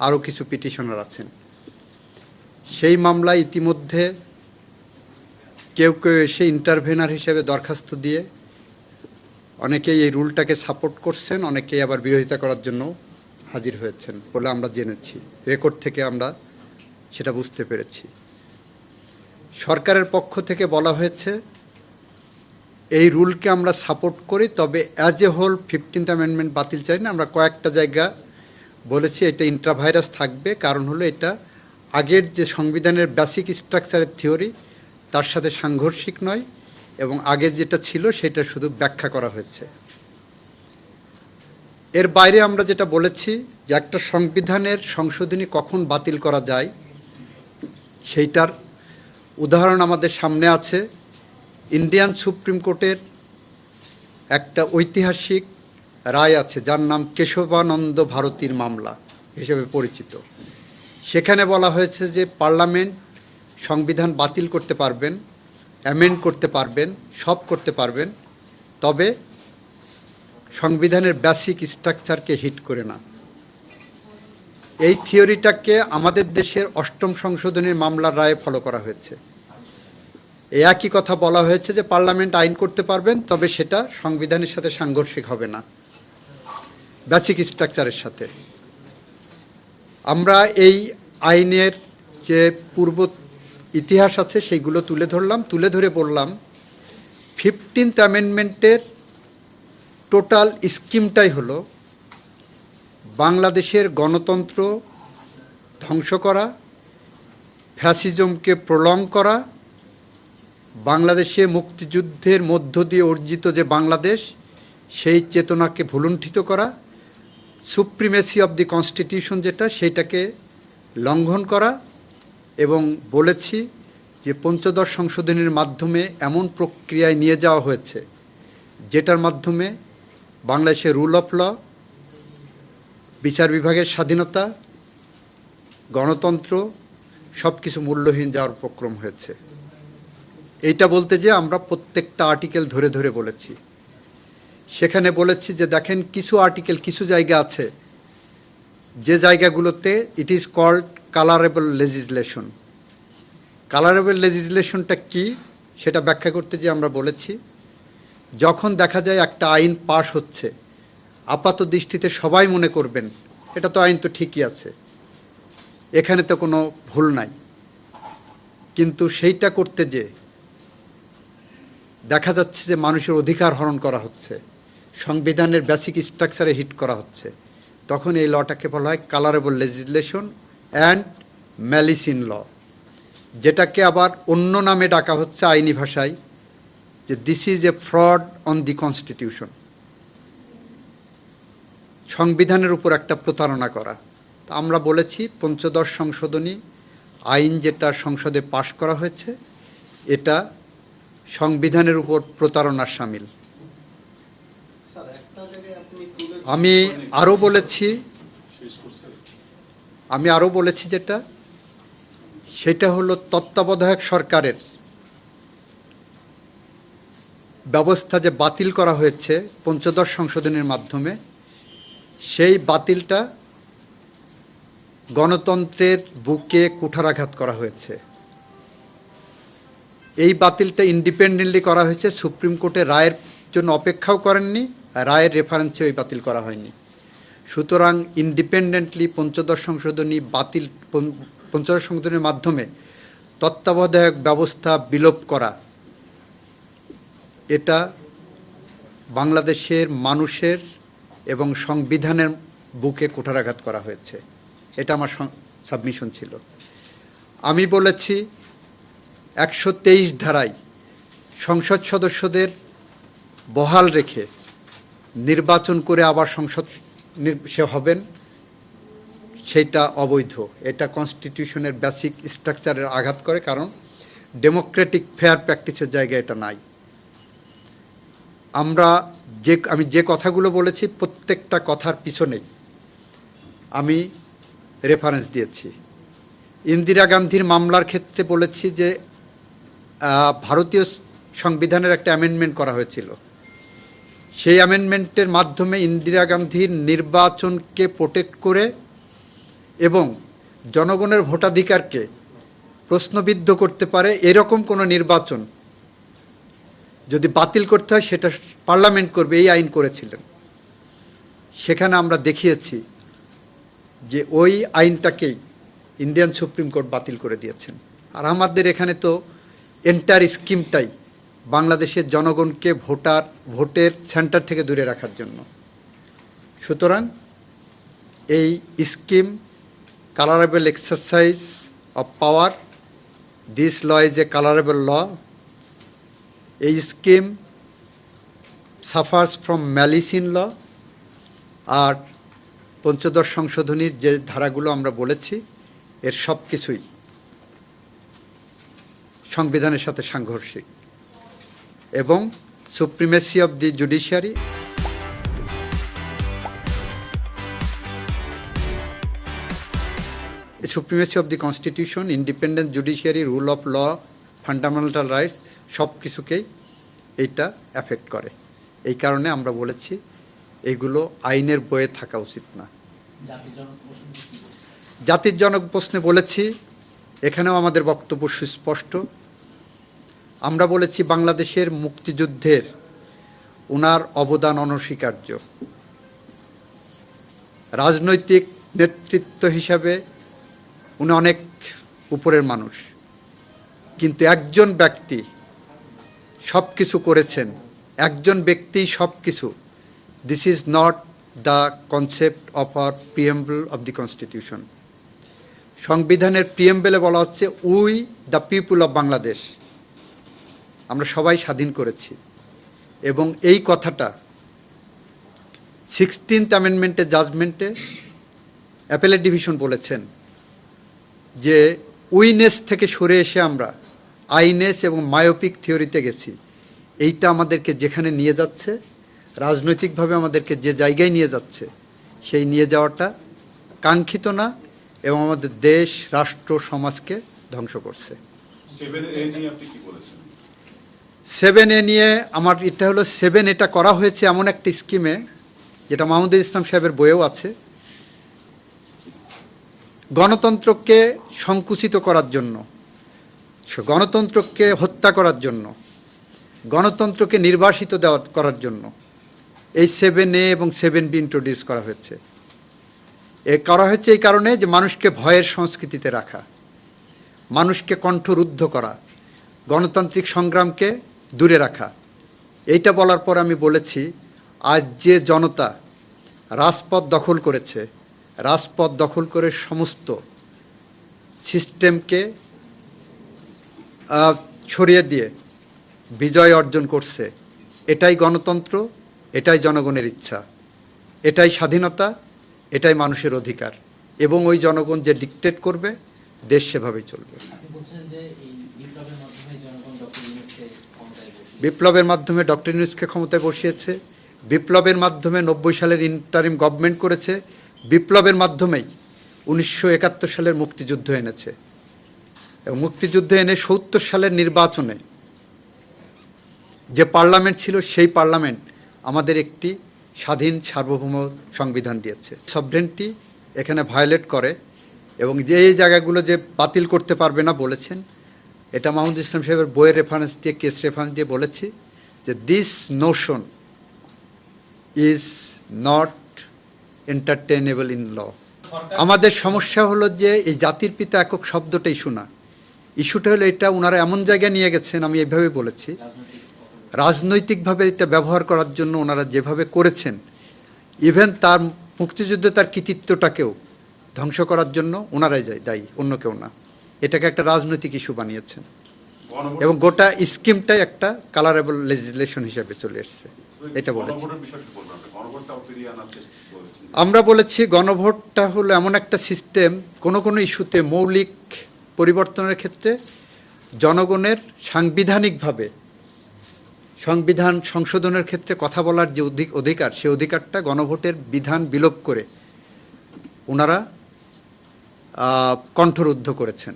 আরও কিছু পিটিশনার আছেন। সেই মামলায় ইতিমধ্যে কেউ কেউ এসে ইন্টারভেনার হিসেবে দরখাস্ত দিয়ে অনেকেই এই রুলটাকে সাপোর্ট করছেন, অনেকেই আবার বিরোধিতা করার জন্য হাজির হয়েছেন বলে আমরা জেনেছি। রেকর্ড থেকে আমরা সেটা বুঝতে পেরেছি। সরকারের পক্ষ থেকে বলা হয়েছে, এই রুলকে আমরা সাপোর্ট করি, তবে as a whole fifteenth amendment বাতিল চাই না। আমরা কয়েকটা জায়গা বলেছি, এটা ইন্ট্রাভাইরাস থাকবে। কারণ হলো এটা আগের যে সংবিধানের বেসিক স্ট্রাকচারের থিওরি তার সাথে সাংঘর্ষিক নয় এবং আগে যেটা ছিল সেটা শুধু ব্যাখ্যা করা হয়েছে। এর বাইরে আমরা যেটা বলেছি যে একটা সংবিধানের সংশোধনী কখন বাতিল করা যায়, সেইটার উদাহরণ আমাদের সামনে আছে। ইন্ডিয়ান সুপ্রিম কোর্টের একটা ঐতিহাসিক রায় আছে, যার নাম কেশবানন্দ ভারতীর মামলা হিসেবে পরিচিত। সেখানে বলা হয়েছে যে পার্লামেন্ট সংবিধান বাতিল করতে পারবেন, অ্যামেন্ড করতে পারবেন, সব করতে পারবেন, তবে সংবিধানের বেসিক স্ট্রাকচারকে হিট করে না। এই থিওরিটাকে আমাদের দেশের অষ্টম সংশোধনীর মামলার রায়ে ফলো করা হয়েছে। এই একই কথা বলা হয়েছে যে পার্লামেন্ট আইন করতে পারবেন, তবে সেটা সংবিধানের সাথে সাংঘর্ষিক হবে না। বেসিক স্ট্রাকচারের সাথে। আমরা এই আইনের যে পূর্ব ইতিহাস আছে, সেইগুলো তুলে ধরলাম। তুলে ধরে বললাম ফিফটিন্থ অ্যামেন্ডমেন্টের টোটাল স্কিমটাই হলো বাংলাদেশের গণতন্ত্র ধ্বংস করা ফ্যাসিজমকে প্রলং করা, বাংলাদেশে মুক্তিযুদ্ধের মধ্য দিয়ে অর্জিত যে বাংলাদেশ, সেই চেতনাকে ভুলুণ্ঠিত করা সুপ্রিমেসি অব দি কনস্টিটিউশন যেটা, সেইটাকে লঙ্ঘন করা এবং বলেছি যে পঞ্চদশ সংশোধনীর মাধ্যমে এমন প্রক্রিয়ায় নিয়ে যাওয়া হয়েছে, যেটার মাধ্যমে বাংলাদেশের রুল অফ ল বিচার বিভাগের স্বাধীনতা, গণতন্ত্র সব কিছু মূল্যহীন যাওয়ার উপক্রম হয়েছে। এইটা বলতে যে আমরা প্রত্যেকটা আর্টিকেল ধরে ধরে বলেছি। সেখানে বলেছি যে দেখেন কিছু আর্টিকেল কিছু জায়গা আছে। যে জায়গাগুলোতে it is called colourable legislation colourable লেজিসলেশনটা কি সেটা ব্যাখ্যা করতে যে আমরা বলেছি, যখন দেখা যায় একটা আইন পাশ হচ্ছে, আপাত দৃষ্টিতে সবাই মনে করবেন, এটা তো আইন তো ঠিকই আছে। এখানে তো কোনো ভুল নাই। কিন্তু সেইটা করতে যে দেখা যাচ্ছে যে মানুষের অধিকার হরণ করা হচ্ছে। সংবিধানের বেসিক স্ট্রাকচারে হিট করা হচ্ছে। তখন এই লটাকে বলা হয় colourable legislation and malicious law যেটাকে আবার অন্য নামে ডাকা হচ্ছে আইনি ভাষায় যে this is a fraud on the constitution সংবিধানের উপর একটা প্রতারণা করা। তা আমরা বলেছি পঞ্চদশ সংশোধনী আইন যেটা সংসদে পাশ করা হয়েছে, এটা সংবিধানের উপর প্রতারণার সামিল। আমি আরও বলেছি, আমি আরও বলেছি যেটা, সেটা হলো তত্ত্বাবধায়ক সরকারের ব্যবস্থা যে বাতিল করা হয়েছে পঞ্চদশ সংশোধনের মাধ্যমে, সেই বাতিলটা গণতন্ত্রের বুকে কুঠারাঘাত করা হয়েছে। এই বাতিলটা ইন্ডিপেন্ডেন্টলি করা হয়েছে, সুপ্রিম কোর্টের রায়ের জন্য অপেক্ষাও করেননি রায়ের রেফারেন্সে ওই বাতিল করা হয়নি। সুতরাং ইন্ডিপেন্ডেন্টলি পঞ্চদশ সংশোধনী বাতিল, পঞ্চদশ সংশোধনীর মাধ্যমে তত্ত্বাবধায়ক ব্যবস্থা বিলোপ করা, এটা বাংলাদেশের মানুষের এবং সংবিধানের বুকে কুঠারাঘাত করা হয়েছে। এটা আমার সাবমিশন ছিল। আমি বলেছি, একশো তেইশ ধারায় সংসদ সদস্যদের বহাল রেখে নির্বাচন করে আবার সংসদ সে হবেন সেইটা অবৈধ। এটা কনস্টিটিউশনের বেসিক স্ট্রাকচারের আঘাত করে, কারণ ডেমোক্রেটিক ফেয়ার প্র্যাকটিসের জায়গায় এটা নাই। আমরা যে, আমি যে কথাগুলো বলেছি, প্রত্যেকটা কথার পিছনেই আমি রেফারেন্স দিয়েছি। ইন্দিরা গান্ধীর মামলার ক্ষেত্রে বলেছি যে ভারতীয় সংবিধানের একটা অ্যামেন্ডমেন্ট করা হয়েছিল। সেই অ্যামেন্ডমেন্টের মাধ্যমে ইন্দিরা গান্ধীর নির্বাচনকে প্রোটেক্ট করে এবং জনগণের ভোটাধিকারকে প্রশ্নবিদ্ধ করতে পারে এরকম কোনো নির্বাচন যদি বাতিল করতে হয়, সেটা পার্লামেন্ট করবে, এই আইন করেছিলেন। সেখানে আমরা দেখিয়েছি যে ওই আইনটাকেই ইন্ডিয়ান সুপ্রিম কোর্ট বাতিল করে দিয়েছেন। আর আমাদের এখানে তো এন্টার স্কিমটাই বাংলাদেশের জনগণকে ভোটার ভোটের সেন্টার থেকে দূরে রাখার জন্য। সুতরাং এই scheme colourable exercise of power, this law is a colourable law, এই scheme suffers from malice in law, আর পঞ্চদশ সংশোধনীর যে ধারাগুলো আমরা বলেছি, এর সব কিছুই সংবিধানের সাথে সাংঘর্ষিক। এবং supremacy of the judiciary supremacy of the constitution independent judiciary rule of law fundamental rights সব কিছুকেই এইটা অ্যাফেক্ট করে। এই কারণে আমরা বলেছি এগুলো আইনের বইয়ে থাকা উচিত না? জাতির জনক প্রশ্নে বলেছি এখানেও আমাদের বক্তব্য সুস্পষ্ট। আমরা বলেছি বাংলাদেশের মুক্তিযুদ্ধের ওনার অবদান অনস্বীকার্য। রাজনৈতিক নেতৃত্ব হিসাবে উনি অনেক উপরের মানুষ। কিন্তু একজন ব্যক্তি সব কিছু করেছেন, একজন ব্যক্তি সব কিছু this is not the concept of R preamble of the constitution সংবিধানের প্রিয়েম্বেলে বলা হচ্ছে we the people of Bangladesh আমরা সবাই স্বাধীন করেছি। এবং এই কথাটা সিক্সটিন্থ অ্যামেন্ডমেন্টের জাজমেন্টে অ্যাপেলেট ডিভিশন বলেছেন যে উইনেস থেকে সরে এসে আমরা আইনেস এবং মায়োপিক থিওরিতে গেছি। এইটা আমাদেরকে যেখানে নিয়ে যাচ্ছে, রাজনৈতিকভাবে আমাদেরকে যে জায়গায় নিয়ে যাচ্ছে, সেই নিয়ে যাওয়াটা কাঙ্ক্ষিত না এবং আমাদের দেশ, রাষ্ট্র, সমাজকে ধ্বংস করছে। সেভেন এ নিয়ে আমার এটা হলো সেভেন এটা করা হয়েছে এমন একটা স্কিমে যেটা মাহমুদুল ইসলাম সাহেবের বইয়েও আছে, গণতন্ত্রকে সংকুচিত করার জন্য গণতন্ত্রকে হত্যা করার জন্য, গণতন্ত্রকে নির্বাসিত দেওয়া করার জন্য, এই সেভেন এ এবং সেভেন বি ইন্ট্রোডিউস করা হয়েছে। এ করা হয়েছে এই কারণে যে মানুষকে ভয়ের সংস্কৃতিতে রাখা, মানুষকে কণ্ঠরুদ্ধ করা, গণতান্ত্রিক সংগ্রামকে দূরে রাখা। এইটা বলার পর আমি বলেছি, আজ যে জনতা রাজপথ দখল করেছে, রাজপথ দখল করে সমস্ত সিস্টেমকে ছড়িয়ে দিয়ে বিজয় অর্জন করছে, এটাই গণতন্ত্র, এটাই জনগণের ইচ্ছা, এটাই স্বাধীনতা, এটাই মানুষের অধিকার এবং ওই জনগণ যে ডিকটেট করবে, দেশ সেভাবেই চলবে আপনি বলছেন যে এই বিপ্লবের মাধ্যমে জনগণ ডক্টর ইউনুসকে ক্ষমতায় বসিয়ে বিপ্লবের মাধ্যমে ডক্টর ইউনুসকে ক্ষমতায় বসিয়েছে, বিপ্লবের মাধ্যমে নব্বই সালের ইন্টারিম গভর্নমেন্ট করেছে, বিপ্লবের মাধ্যমেই উনিশশো একাত্তর সালের মুক্তিযুদ্ধ এনেছে। এবং মুক্তিযুদ্ধ এনে সত্তর সালের নির্বাচনে যে পার্লামেন্ট ছিল, সেই পার্লামেন্ট আমাদের একটি স্বাধীন সার্বভৌম সংবিধান দিয়েছে। সভরেন্টি এখানে ভায়োলেট করে এবং যে এই জায়গাগুলো যে বাতিল করতে পারবে না বলেছেন এটা মাহমুদ ইসলাম সাহেবের বইয়ের রেফারেন্স দিয়ে কেস রেফারেন্স দিয়ে বলেছি যে this notion is not entertainable in law আমাদের সমস্যা হলো যে এই জাতির পিতা একক শব্দটা ইস্যু না ইস্যুটা হলো এটা ওনারা এমন জায়গায় নিয়ে গেছেন আমি এভাবে বলেছি। রাজনৈতিকভাবে এটা ব্যবহার করার জন্য ওনারা যেভাবে করেছেন ইভেন তার মুক্তিযুদ্ধে তার কৃতিত্বটাকেও ধ্বংস করার জন্য ওনারাই যায় দায়ী অন্য কেউ না। এটাকে একটা রাজনৈতিক ইস্যু বানিয়েছেন এবং গোটা স্কিমটাই একটা কালারেবল লেজিসলেশন হিসেবে চলে এসছে। এটা বলেছি। আমরা বলেছি গণভোটটা হলো এমন একটা সিস্টেম কোনো কোনো ইস্যুতে মৌলিক পরিবর্তনের ক্ষেত্রে জনগণের সাংবিধানিকভাবে সংবিধান সংশোধনের ক্ষেত্রে কথা বলার যে অধিক অধিকার সেই অধিকারটা গণভোটের বিধান বিলোপ করে ওনারা কণ্ঠরুদ্ধ করেছেন।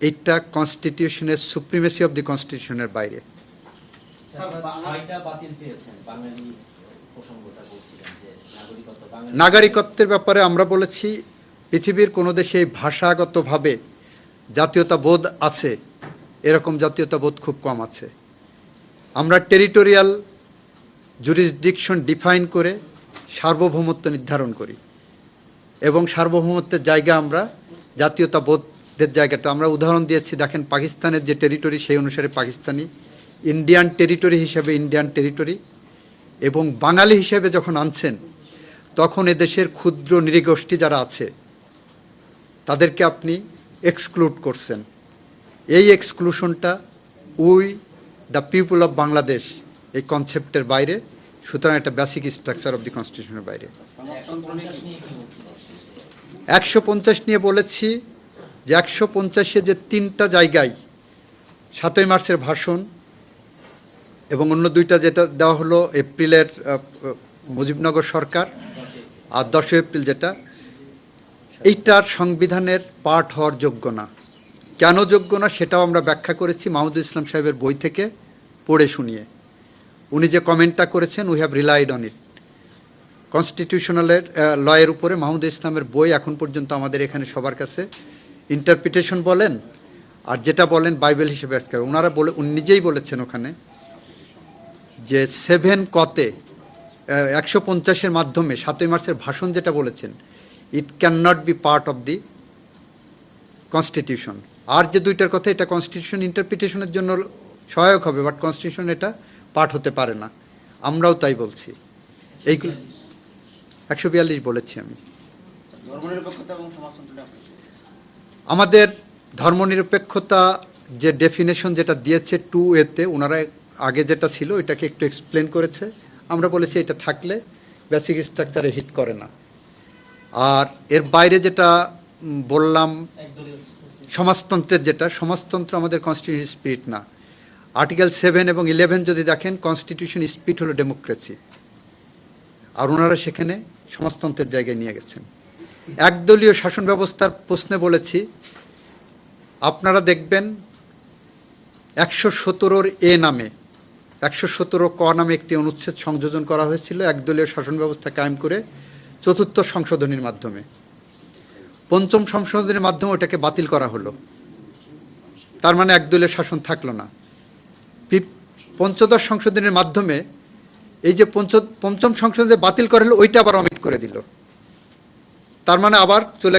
এইটা কনস্টিটিউশনের সুপ্রিমেসি অব দি কনস্টিটিউশনের বাইরে। নাগরিকত্বের ব্যাপারে আমরা বলেছি পৃথিবীর কোনো দেশে ভাষাগতভাবে জাতীয়তাবোধ আছে এরকম জাতীয়তাবোধ খুব কম আছে। আমরা টেরিটোরিয়াল জুরিসডিকশন ডিফাইন করে সার্বভৌমত্ব নির্ধারণ করি। এবং সার্বভৌমত্বের জায়গা আমরা, জাতীয়তাবোধের জায়গাটা। আমরা উদাহরণ দিয়েছি, দেখেন পাকিস্তানের যে টেরিটরি সেই অনুসারে পাকিস্তানি ইন্ডিয়ান টেরিটরি হিসেবে ইন্ডিয়ান টেরিটরি এবং বাঙালি হিসেবে যখন আনছেন, তখন এদেশের ক্ষুদ্র নৃগোষ্ঠী যারা আছে, তাদেরকে আপনি এক্সক্লুড করছেন। এই এক্সক্লুশনটা we the people of Bangladesh, এই কনসেপ্টের বাইরে, সুতরাং একটা বেসিক স্ট্রাকচার অফ দি কনস্টিটিউশনের বাইরে। একশো পঞ্চাশ নিয়ে বলেছি যে একশো পঞ্চাশে যে তিনটা জায়গায় সাতই মার্চের ভাষণ এবং অন্য দুইটা যেটা দেওয়া হলো এপ্রিলের মুজিবনগর সরকার আর দশই এপ্রিল যেটা, এইটার সংবিধানের পাঠ হওয়ার যোগ্য না। কেন যোগ্য না সেটাও আমরা ব্যাখ্যা করেছি মাহমুদুল ইসলাম সাহেবের বই থেকে পড়ে শুনিয়ে। উনি যে কমেন্টটা করেছেন we have relied on it কনস্টিটিউশনালের লয়ের উপরে মাহমুদুল ইসলামের বই এখন পর্যন্ত আমাদের এখানে সবার কাছে ইন্টারপ্রিটেশন বলেন, আর যেটা বলেন বাইবেল হিসেবে আজকে। ওনারা বলে, উনি নিজেই বলেছেন ওখানে যে সেভেন কতে একশো পঞ্চাশের মাধ্যমে, সাতই মার্চের ভাষণ যেটা বলেছেন it can not be part of the constitution আর যে দুইটার কথা, এটা কনস্টিটিউশন ইন্টারপ্রিটেশনের জন্য সহায়ক হবে বাট কনস্টিটিউশন এটা পাঠ হতে পারে না। আমরাও তাই বলছি। এইগুলো একশো বিয়াল্লিশ বলেছি আমি? আমাদের ধর্মনিরপেক্ষতা যে ডেফিনেশন যেটা দিয়েছে টু এতে ওনারা আগে যেটা ছিল এটাকে একটু এক্সপ্লেন করেছে। আমরা বলেছি এটা থাকলে বেসিক স্ট্রাকচারে হিট করে না। আর এর বাইরে যেটা বললাম সমাজতন্ত্রের যেটা সমাজতন্ত্র আমাদের কনস্টিটিউশন স্পিরিট না। আর্টিকেল সেভেন এবং ইলেভেন যদি দেখেন কনস্টিটিউশন স্পিরিট হলো ডেমোক্রেসি আর ওনারা সেখানে সমাজতন্ত্রের জায়গায় নিয়ে গেছেন। একদলীয় শাসন ব্যবস্থার প্রশ্নে বলেছি, আপনারা দেখবেন একশো সতেরোর এ নামে, একশো সতেরো ক নামে একটি অনুচ্ছেদ সংযোজন করা হয়েছিল একদলীয় শাসন ব্যবস্থা কায়েম করে চতুর্থ সংশোধনীর মাধ্যমে। পঞ্চম সংশোধনের মাধ্যমে ওটাকে বাতিল করা হলো। তার মানে একদলীয় শাসন থাকল না। পঞ্চদশ সংশোধনের মাধ্যমে এই যে পঞ্চ পঞ্চম সংসদে বাতিল করে ওইটা আবার অমিট করে দিল। তার মানে আবার চলে